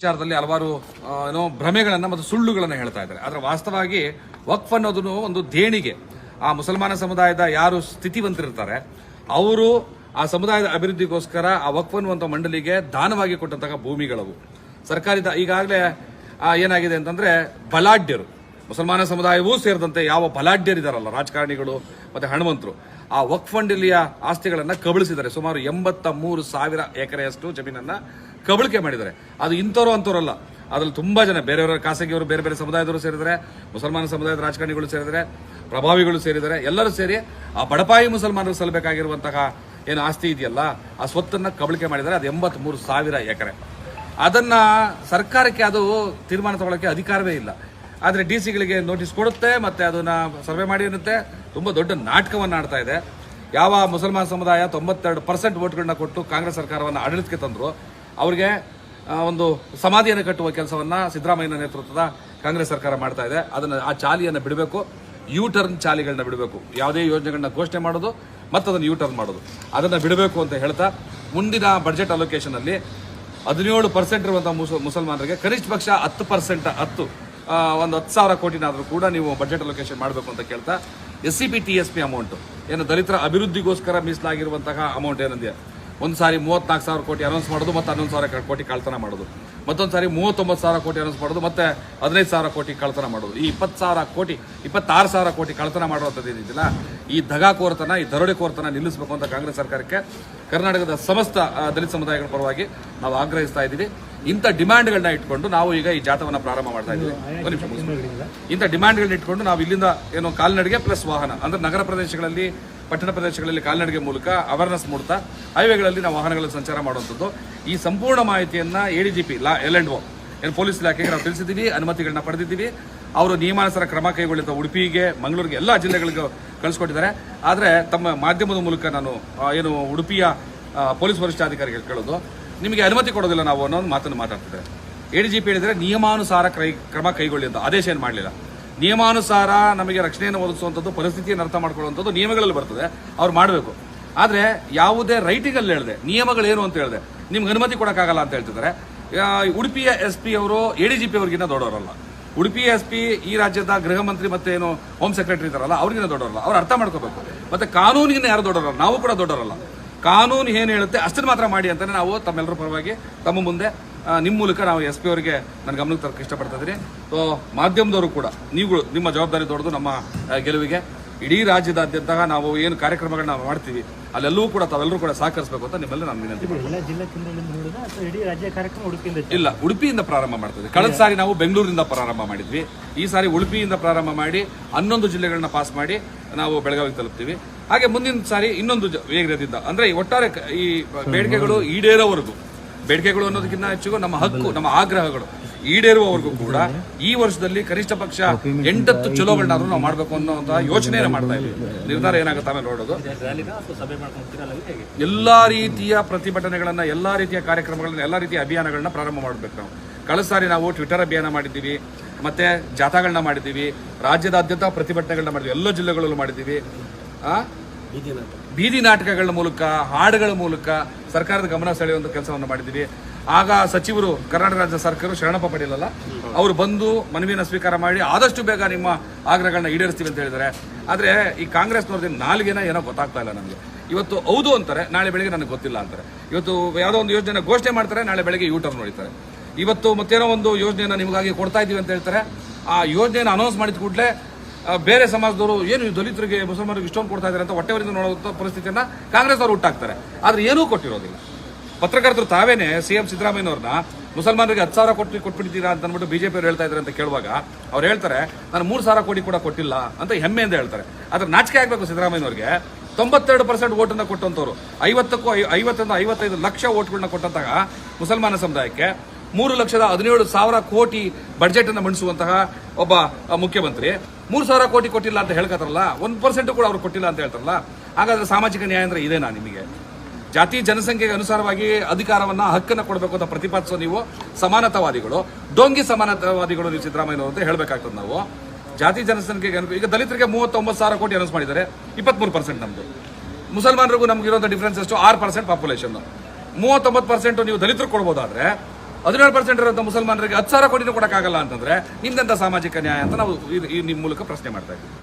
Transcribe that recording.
ವಿಚಾರದಲ್ಲಿ ಹಲವಾರು ಏನೋ ಭ್ರಮೆಗಳನ್ನ ಮತ್ತು ಸುಳ್ಳುಗಳನ್ನು ಹೇಳ್ತಾ ಇದ್ದಾರೆ. ಆದ್ರೆ ವಾಸ್ತವವಾಗಿ ವಕ್ಫ್ ಅನ್ನೋದನ್ನು ಒಂದು ದೇಣಿಗೆ. ಆ ಮುಸಲ್ಮಾನ ಸಮುದಾಯದ ಯಾರು ಸ್ಥಿತಿವಂತರಿರ್ತಾರೆ, ಅವರು ಆ ಸಮುದಾಯದ ಅಭಿವೃದ್ಧಿಗೋಸ್ಕರ ಆ ವಕ್ಫ್ ಅನ್ನುವಂಥ ಮಂಡಳಿಗೆ ದಾನವಾಗಿ ಕೊಟ್ಟಂತಹ ಭೂಮಿಗಳವು. ಸರ್ಕಾರದ ಈಗಾಗಲೇ ಏನಾಗಿದೆ ಅಂತಂದ್ರೆ ಬಲಾಢ್ಯರು. ಮುಸಲ್ಮಾನ ಸಮುದಾಯವೂ ಸೇರಿದಂತೆ ಯಾವ ಬಲಾಢ್ಯರಿದಾರಲ್ಲ, ರಾಜಕಾರಣಿಗಳು ಮತ್ತೆ ಹಣವಂತರು, ಆ ವಕ್ಫ್ ಇಲ್ಲಿಯ ಆಸ್ತಿಗಳನ್ನ ಕಬಳಿಸಿದ್ದಾರೆ. ಸುಮಾರು ಎಂಬತ್ತ ಮೂರು ಸಾವಿರ ಎಕರೆಯಷ್ಟು ಜಮೀನನ್ನ ಕಬಳಿಕೆ ಮಾಡಿದ್ದಾರೆ. ಅದು ಇಂಥವ್ರು ಅಂತವ್ರಲ್ಲ ಅದ್ರಲ್ಲಿ ತುಂಬಾ ಜನ, ಬೇರೆಯವರ ಖಾಸಗಿಯವರು, ಬೇರೆ ಬೇರೆ ಸಮುದಾಯದವರು ಸೇರಿದರೆ ಮುಸಲ್ಮಾನ ಸಮುದಾಯದ ರಾಜಕಾರಣಿಗಳು ಸೇರಿದರೆ ಪ್ರಭಾವಿಗಳು ಸೇರಿದ್ದಾರೆ, ಎಲ್ಲರೂ ಸೇರಿ ಆ ಬಡಪಾಯಿ ಮುಸಲ್ಮಾನರು ಸಲ್ಲಬೇಕಾಗಿರುವಂತಹ ಏನು ಆಸ್ತಿ ಇದೆಯಲ್ಲ, ಆ ಸ್ವತ್ತನ್ನ ಕಬಳಿಕೆ ಮಾಡಿದ್ದಾರೆ. ಅದು ಎಂಬತ್ತ್ ಮೂರು ಸಾವಿರ ಎಕರೆ. ಅದನ್ನ ಸರ್ಕಾರಕ್ಕೆ ಅದು ತೀರ್ಮಾನ ತಗೊಳ್ಳೋಕೆ ಅಧಿಕಾರವೇ ಇಲ್ಲ. ಆದ್ರೆ ಡಿ ಸಿಗಳಿಗೆ ನೋಟಿಸ್ ಕೊಡುತ್ತೆ, ಮತ್ತೆ ಅದನ್ನ ಸರ್ವೆ ಮಾಡಿ ಇರುತ್ತೆ ತುಂಬಾ ದೊಡ್ಡ ನಾಟಕವನ್ನ ಆಡ್ತಾ ಇದೆ. ಯಾವ ಮುಸಲ್ಮಾನ ಸಮುದಾಯ ತೊಂಬತ್ತೆರಡು ಪರ್ಸೆಂಟ್ ವೋಟ್ಗಳನ್ನ ಕೊಟ್ಟು ಕಾಂಗ್ರೆಸ್ ಸರ್ಕಾರವನ್ನು ಆಡಳಿತಕ್ಕೆ ತಂದ್ರು, ಅವರಿಗೆ ಒಂದು ಸಮಾಧಿಯನ್ನು ಕಟ್ಟುವ ಕೆಲಸವನ್ನ ಸಿದ್ದರಾಮಯ್ಯನ ನೇತೃತ್ವದ ಕಾಂಗ್ರೆಸ್ ಸರ್ಕಾರ ಮಾಡ್ತಾ ಇದೆ. ಅದನ್ನ ಆ ಚಾಲಿಯನ್ನು ಬಿಡಬೇಕು. ಯೂ ಟರ್ನ್ ಚಾಲಿಗಳನ್ನ ಬಿಡಬೇಕು. ಯಾವುದೇ ಯೋಜನೆಗಳನ್ನ ಘೋಷಣೆ ಮಾಡೋದು ಮತ್ತು ಅದನ್ನು ಯೂ ಟರ್ನ್ ಮಾಡೋದು. ಅದನ್ನು ಬಿಡಬೇಕು ಅಂತ ಹೇಳ್ತಾ, ಮುಂದಿನ ಬಜೆಟ್ ಅಲೋಕೇಶನ್ ಅಲ್ಲಿ ಹದಿನೇಳು ಪರ್ಸೆಂಟ್ ಇರುವಂಥ ಮುಸ- ಮುಸಲ್ಮಾನರಿಗೆ ಕನಿಷ್ಠ ಪಕ್ಷ ಹತ್ತು ಪರ್ಸೆಂಟ್ ಹತ್ತು ಒಂದು ಹತ್ತು ಸಾವಿರ ಕೋಟಿನಾದರೂ ಕೂಡ ನೀವು ಬಜೆಟ್ ಅಲೋಕೇಶನ್ ಮಾಡಬೇಕು ಅಂತ ಕೇಳ್ತಾ S C P T S P amount ಏನು ದಲಿತರ ಅಭಿವೃದ್ಧಿಗೋಸ್ಕರ ಮೀಸಲಾಗಿರುವಂತಹ ಅಮೌಂಟ್ ಏನಿದೆ ಒಂದು ಸಾರಿ ಮೂವತ್ನಾಲ್ಕು ಸಾವಿರ ಕೋಟಿ ಅನೌನ್ಸ್ ಮಾಡೋದು, ಮತ್ತು ಹನ್ನೊಂದು ಸಾವಿರ ಕೋಟಿ ಕಳ್ತನ ಮಾಡೋದು. ಮತ್ತೊಂದು ಸಾರಿ ಮೂವತ್ತೊಂಬತ್ತು ಸಾವಿರ ಕೋಟಿ ಅನೌನ್ಸ್ ಮಾಡೋದು, ಮತ್ತು ಹದಿನೈದು ಸಾವಿರ ಕೋಟಿ ಕಳ್ತನ ಮಾಡೋದು. ಈ ಇಪ್ಪತ್ತು ಸಾವಿರ ಕೋಟಿ, ಇಪ್ಪತ್ತಾರು ಸಾವಿರ ಕೋಟಿ ಕಳ್ತನ ಮಾಡುವಂಥದ್ದು ಏನಿದೆಯಲ್ಲ ಈ ದಗಾಕೋರ್ತನ ಈ ದರೋಡೆಕೋರ್ತನ ನಿಲ್ಲಿಸಬೇಕು ಅಂತ ಕಾಂಗ್ರೆಸ್ ಸರ್ಕಾರಕ್ಕೆ, ಕರ್ನಾಟಕದ ಸಮಸ್ತ ದಲಿತ ಸಮುದಾಯಗಳ ಪರವಾಗಿ ನಾವು ಆಗ್ರಹಿಸ್ತಾ ಇದ್ದೀವಿ. ಇಂಥ ಡಿಮ್ಯಾಂಡ್ಗಳನ್ನ ಇಟ್ಕೊಂಡು ನಾವು ಈಗ ಈ ಜಾಥವನ್ನು ಪ್ರಾರಂಭ ಮಾಡ್ತಾ ಇದ್ದೀವಿ. ಇಂಥ ಡಿಮ್ಯಾಂಡ್ಗಳನ್ನ ಇಟ್ಕೊಂಡು ನಾವು ಇಲ್ಲಿಂದ ಏನು ಕಾಲ್ನಡಿಗೆ ಪ್ಲಸ್ ವಾಹನ ಅಂದ್ರೆ ನಗರ ಪ್ರದೇಶಗಳಲ್ಲಿ ಪಟ್ಟಣ ಪ್ರದೇಶಗಳಲ್ಲಿ ಕಾಲ್ನಡಿಗೆ ಮೂಲಕ ಅವೇರ್ನೆಸ್ ಮೂಡ್ತಾ ಹೈವೇಗಳಲ್ಲಿ ನಾವು ವಾಹನಗಳಲ್ಲಿ ಸಂಚಾರ ಮಾಡುವಂಥದ್ದು. ಈ ಸಂಪೂರ್ಣ ಮಾಹಿತಿಯನ್ನ P law L and O ಏನು ಪೊಲೀಸ್ ಇಲಾಖೆಗೆ ನಾವು ತಿಳಿಸಿದ್ದೀವಿ ಅನುಮತಿಗಳನ್ನ ಪಡೆದಿದ್ದೀವಿ. ಅವರು ನಿಯಮಾನುಸಾರ ಕ್ರಮ ಕೈಗೊಳ್ಳಿದ್ದ ಉಡುಪಿಗೆ ಮಂಗಳೂರಿಗೆ ಎಲ್ಲ ಜಿಲ್ಲೆಗಳಿಗೂ ಕಳಿಸ್ಕೊಟ್ಟಿದ್ದಾರೆ. ಆದರೆ ತಮ್ಮ ಮಾಧ್ಯಮದ ಮೂಲಕ ನಾನು ಏನು ಉಡುಪಿಯ ಪೊಲೀಸ್ ವರಿಷ್ಠಾಧಿಕಾರಿಗೆ ಕೇಳೋದು ನಿಮಗೆ ಅನುಮತಿ ಕೊಡೋದಿಲ್ಲ ನಾವು ಅನ್ನೋ ಒಂದು ಮಾತನ್ನು ಮಾತಾಡ್ತಿದ್ದಾರೆ. ಪಿ ಹೇಳಿದರೆ ನಿಯಮಾನುಸಾರ ಕ್ರೈ ಕ್ರಮ ಕೈಗೊಳ್ಳಿ ಅಂತ ಆದೇಶ ಏನು ಮಾಡಲಿಲ್ಲ. ನಿಯಮಾನುಸಾರ ನಮಗೆ ರಕ್ಷಣೆಯನ್ನು ಒದಗಿಸುವಂಥದ್ದು ಪರಿಸ್ಥಿತಿಯನ್ನು ಅರ್ಥ ಮಾಡ್ಕೊಳ್ಳುವಂಥದ್ದು ನಿಯಮಗಳಲ್ಲಿ ಬರ್ತದೆ. ಅವ್ರು ಮಾಡಬೇಕು. ಆದರೆ ಯಾವುದೇ ರೈಟಿಗಲ್ಲಿ ಹೇಳಿದೆ, ನಿಯಮಗಳೇನು ಅಂತ ಹೇಳಿದೆ, ನಿಮ್ಗೆ ಅನುಮತಿ ಕೊಡೋಕ್ಕಾಗಲ್ಲ ಅಂತ ಹೇಳ್ತಿದ್ದಾರೆ. ಉಡುಪಿಯ ಎಸ್ ಪಿ ಅವರು ಎ ಡಿ ಜಿ ಪಿ ಅವ್ರಿಗಿಂತ ದೊಡ್ಡವರಲ್ಲ. ಉಡುಪಿ ಎಸ್ ಪಿ ಈ ರಾಜ್ಯದ ಗೃಹ ಮಂತ್ರಿ ಮತ್ತೆ ಏನು ಹೋಮ್ ಸೆಕ್ರೆಟರಿ ಇದ್ದಾರಲ್ಲ ಅವ್ರಿಗಿಂತ ದೊಡ್ಡವರಲ್ಲ. ಅವ್ರು ಅರ್ಥ ಮಾಡ್ಕೋಬೇಕು. ಮತ್ತೆ ಕಾನೂನಿಗಿಂತ ಯಾರು ದೊಡ್ಡವರಲ್ಲ? ನಾವು ಕೂಡ ದೊಡ್ಡವರಲ್ಲ. ಕಾನೂನು ಏನು ಹೇಳುತ್ತೆ ಅಷ್ಟನ್ನು ಮಾತ್ರ ಮಾಡಿ ಅಂತಲೇ ನಾವು ತಮ್ಮೆಲ್ಲರ ಪರವಾಗಿ ತಮ್ಮ ಮುಂದೆ ನಿಮ್ಮ ಮೂಲಕ ನಾವು ಎಸ್ ಪಿ ಅವರಿಗೆ ನನ್ನ ಗಮನಕ್ಕೆ ತರಕ್ಕೆ ಇಷ್ಟಪಡ್ತಾ ಇದ್ದೀನಿ. ಸೊ ಮಾಧ್ಯಮದವರು ಕೂಡ ನೀವುಗಳು ನಿಮ್ಮ ಜವಾಬ್ದಾರಿ ದೊಡ್ಡದು ನಮ್ಮ ಗೆಲುವಿಗೆ. ಇಡೀ ರಾಜ್ಯದಾದ್ಯಂತ ನಾವು ಏನು ಕಾರ್ಯಕ್ರಮಗಳನ್ನ ನಾವು ಮಾಡ್ತೀವಿ ಅಲ್ಲೆಲ್ಲೂ ಕೂಡ ತಾವೆಲ್ಲರೂ ಕೂಡ ಸಹಕರಿಸಬೇಕು ಅಂತ ನಿಮ್ಮಲ್ಲಿ ನಾನು ವಿನಂತಿ ಇಲ್ಲ ಉಡುಪಿಯಿಂದ ಪ್ರಾರಂಭ ಮಾಡ್ತದೆ ಕಳೆದ ಸಾರಿ ನಾವು ಬೆಂಗಳೂರಿಂದ ಪ್ರಾರಂಭ ಮಾಡಿದ್ವಿ. ಈ ಸಾರಿ ಉಡುಪಿಯಿಂದ ಪ್ರಾರಂಭ ಮಾಡಿ ಹನ್ನೊಂದು ಜಿಲ್ಲೆಗಳನ್ನ ಪಾಸ್ ಮಾಡಿ ನಾವು ಬೆಳಗಾವಿಗೆ ತಲುಪ್ತೀವಿ. ಹಾಗೆ ಮುಂದಿನ ಸಾರಿ ಇನ್ನೊಂದು ವೇಗದಿಂದ. ಅಂದ್ರೆ ಒಟ್ಟಾರೆ ಈ ಬೇಡಿಕೆಗಳು ಈಡೇರೋವರೆಗೂ. ಬೇಡಿಕೆಗಳು ಅನ್ನೋದಕ್ಕಿಂತ ಹೆಚ್ಚು ನಮ್ಮ ಹಕ್ಕು, ನಮ್ಮ ಆಗ್ರಹಗಳು ಈಡೇರುವವರೆಗೂ ಕೂಡ ಈ ವರ್ಷದಲ್ಲಿ ಕನಿಷ್ಠ ಪಕ್ಷ ಎಂಟತ್ತು ಚಲೋಗಳನ್ನಾದ್ರೂ ನಾವು ಮಾಡಬೇಕು ಅನ್ನೋ ಯೋಚನೆ ಮಾಡ್ತಾ ಇದ್ದೀವಿ. ನಿರ್ಧಾರ ಏನಾಗುತ್ತೆ ಆಮೇಲೆ ನೋಡೋದು. ಎಲ್ಲಾ ರೀತಿಯ ಪ್ರತಿಭಟನೆಗಳನ್ನ, ಎಲ್ಲಾ ರೀತಿಯ ಕಾರ್ಯಕ್ರಮಗಳನ್ನ, ಎಲ್ಲಾ ರೀತಿಯ ಅಭಿಯಾನಗಳನ್ನ ಪ್ರಾರಂಭ ಮಾಡಬೇಕು ನಾವು. ಕಳೆದ ಸಾರಿ ನಾವು ಟ್ವಿಟರ್ ಅಭಿಯಾನ ಮಾಡಿದ್ದೀವಿ, ಮತ್ತೆ ಜಾಥಾಗಳನ್ನ ಮಾಡಿದ್ದೀವಿ, ರಾಜ್ಯದಾದ್ಯಂತ ಪ್ರತಿಭಟನೆಗಳನ್ನ ಮಾಡಿದ್ವಿ, ಎಲ್ಲ ಜಿಲ್ಲೆಗಳಲ್ಲೂ ಮಾಡಿದ್ದೀವಿ. ಬೀದಿ ನಾಟಕಗಳ ಮೂಲಕ, ಹಾಡುಗಳ ಮೂಲಕ ಸರ್ಕಾರದ ಗಮನ ಸೆಳೆಯುವಂತ ಕೆಲಸವನ್ನು ಮಾಡಿದ್ದೀವಿ. ಆಗ ಸಚಿವರು, ಕರ್ನಾಟಕ ರಾಜ್ಯ ಸರ್ಕಾರ ಶರಣಪ್ಪ ಪಡೆಯಲಲ್ಲ ಅವರು ಬಂದು ಮನವಿಯನ್ನು ಸ್ವೀಕಾರ ಮಾಡಿ ಆದಷ್ಟು ಬೇಗ ನಿಮ್ಮ ಆಗ್ರಹಗಳನ್ನ ಈಡೇರಿಸ್ತೀವಿ ಅಂತ ಹೇಳಿದ್ದಾರೆ. ಆದ್ರೆ ಈ ಕಾಂಗ್ರೆಸ್ನವ್ರದ್ದು ನಾಲ್ಗೆನ ಏನೋ ಗೊತ್ತಾಗ್ತಾ ಇಲ್ಲ ನನಗೆ ಇವತ್ತು ಹೌದು ಅಂತಾರೆ, ನಾಳೆ ಬೆಳಗ್ಗೆ ನನಗೆ ಗೊತ್ತಿಲ್ಲ ಅಂತಾರೆ. ಇವತ್ತು ಯಾವುದೋ ಒಂದು ಯೋಜನೆ ಘೋಷಣೆ ಮಾಡ್ತಾರೆ, ನಾಳೆ ಬೆಳಗ್ಗೆ ಯೂ ಟರ್ನ್ ನೋಡಿತಾರೆ ಇವತ್ತು ಮತ್ತೇನೋ ಒಂದು ಯೋಜನೆಯನ್ನು ನಿಮಗಾಗಿ ಕೊಡ್ತಾ ಇದ್ದೀವಿ ಅಂತ ಹೇಳ್ತಾರೆ. ಆ ಯೋಜನೆಯನ್ನು ಅನೌನ್ಸ್ ಮಾಡಿದ ಕೂಡಲೇ ಬೇರೆ ಸಮಾಜದವರು ಏನು ದಲಿತರಿಗೆ, ಮುಸಲ್ಮಾನರಿಗೆ ಇಷ್ಟೊಂದು ಕೊಡ್ತಾ ಇದ್ದಾರೆ ಅಂತ ಹೊಟ್ಟೆವರಿಂದ ನೋಡುವಂಥ ಪರಿಸ್ಥಿತಿಯನ್ನ ಕಾಂಗ್ರೆಸ್ ಅವರು ಹುಟ್ಟಾಕ್ತಾರೆ. ಆದ್ರೆ ಏನೂ ಕೊಟ್ಟಿರೋದಿಲ್ಲ. ಪತ್ರಕರ್ತರು ತಾವೇನೆ ಸಿಎಂ ಸಿದ್ದರಾಮಯ್ಯವ್ರನ್ನ ಮುಸಲ್ಮಾನರಿಗೆ ಹತ್ತು ಸಾವಿರ ಕೊಟ್ಟು ಕೊಟ್ಬಿಡ್ತೀರಾ ಅಂತ ಅಂದ್ಬಿಟ್ಟು ಬಿಜೆಪಿ ಅವರು ಹೇಳ್ತಾ ಇದ್ದಾರೆ ಅಂತ ಕೇಳುವಾಗ, ಅವ್ರು ಹೇಳ್ತಾರೆ, ನಾನು ಮೂರು ಸಾವಿರ ಕೋಟಿ ಕೂಡ ಕೊಟ್ಟಿಲ್ಲ ಅಂತ ಹೆಮ್ಮೆಯಿಂದ ಹೇಳ್ತಾರೆ. ಆದರೆ ನಾಚಿಕೆ ಆಗ್ಬೇಕು ಸಿದ್ದರಾಮಯ್ಯನವ್ರಿಗೆ. ತೊಂಬತ್ತೆರಡು ಪರ್ಸೆಂಟ್ ಓಟನ್ನು ಕೊಟ್ಟಂತವ್ರು ಐವತ್ತಕ್ಕೂ ಐವತ್ತರಿಂದ ಐವತ್ತೈದು ಲಕ್ಷ ಓಟ್ಗಳನ್ನ ಕೊಟ್ಟಂತಾಗ ಮುಸಲ್ಮಾನ ಸಮುದಾಯಕ್ಕೆ ಮೂರು ಲಕ್ಷದ ಹದಿನೇಳು ಸಾವಿರ ಕೋಟಿ ಬಜೆಟ್ ಅನ್ನು ಮಂಡಿಸುವಂತಹ ಒಬ್ಬ ಮುಖ್ಯಮಂತ್ರಿ. ಮೂರು ಸಾವಿರ ಕೋಟಿ ಕೊಟ್ಟಿಲ್ಲ ಅಂತ ಹೇಳ್ಕತ್ತಾರಲ್ಲ, ಒಂದು ಪರ್ಸೆಂಟ್ ಕೂಡ ಅವ್ರು ಕೊಟ್ಟಿಲ್ಲ ಅಂತ ಹೇಳ್ತಾರಲ್ಲ, ಹಾಗಾದ್ರೆ ಸಾಮಾಜಿಕ ನ್ಯಾಯ ಅಂದ್ರೆ ಇದೇನಾ ನಿಮಗೆ? ಜಾತಿ ಜನಸಂಖ್ಯೆಗೆ ಅನುಸಾರವಾಗಿ ಅಧಿಕಾರವನ್ನ, ಹಕ್ಕನ್ನ ಕೊಡಬೇಕು ಅಂತ ಪ್ರತಿಪಾದಿಸೋ ನೀವು ಸಮಾನತಾವಾದಿಗಳು. ಡೋಂಗಿ ಸಮಾನತಾವಾದಿಗಳು ನೀವು ಸಿದ್ದರಾಮಯ್ಯ ಅಂತ ಹೇಳಬೇಕಾಗ್ತದೆ ನಾವು. ಜಾತಿ ಜನಸಂಖ್ಯೆಗೆ ಈಗ ದಲಿತರಿಗೆ ಮೂವತ್ತೊಂಬತ್ತು ಸಾವಿರ ಕೋಟಿ ಅನೌನ್ಸ್ ಮಾಡಿದ್ದಾರೆ, ಇಪ್ಪತ್ಮೂರು ಪರ್ಸೆಂಟ್ ನಮ್ದು. ಮುಸಲ್ಮಾನರಿಗೂ ನಮ್ಗೆ ಇರುವಂತ ಡಿಫ್ರೆನ್ಸ್ ಎಷ್ಟು? ಆರು ಪರ್ಸೆಂಟ್ ಪಾಪ್ಯುಲೇಷನ್ ಮೂವತ್ತೊಂಬತ್ತು ಪರ್ಸೆಂಟ್ ನೀವು ದಲಿತರು ಕೊಡ್ಬೋದಾದ್ರೆ ಹದಿನೇಳು ಪರ್ಸೆಂಟ್ ಇರುವಂತ ಮುಸಲ್ಮಾನರಿಗೆ ಹತ್ತು ಸಾವಿರ ಕೋಟಿನೂ ಕೊಡಕ್ಕಾಗಲ್ಲ ಅಂತಂದ್ರೆ ನಿಮ್ದಂತ ಸಾಮಾಜಿಕ ನ್ಯಾಯ ಅಂತ ನಾವು ಈ ನಿಮ್ಮ ಮೂಲಕ ಪ್ರಶ್ನೆ ಮಾಡ್ತಾ ಇದ್ದೀವಿ.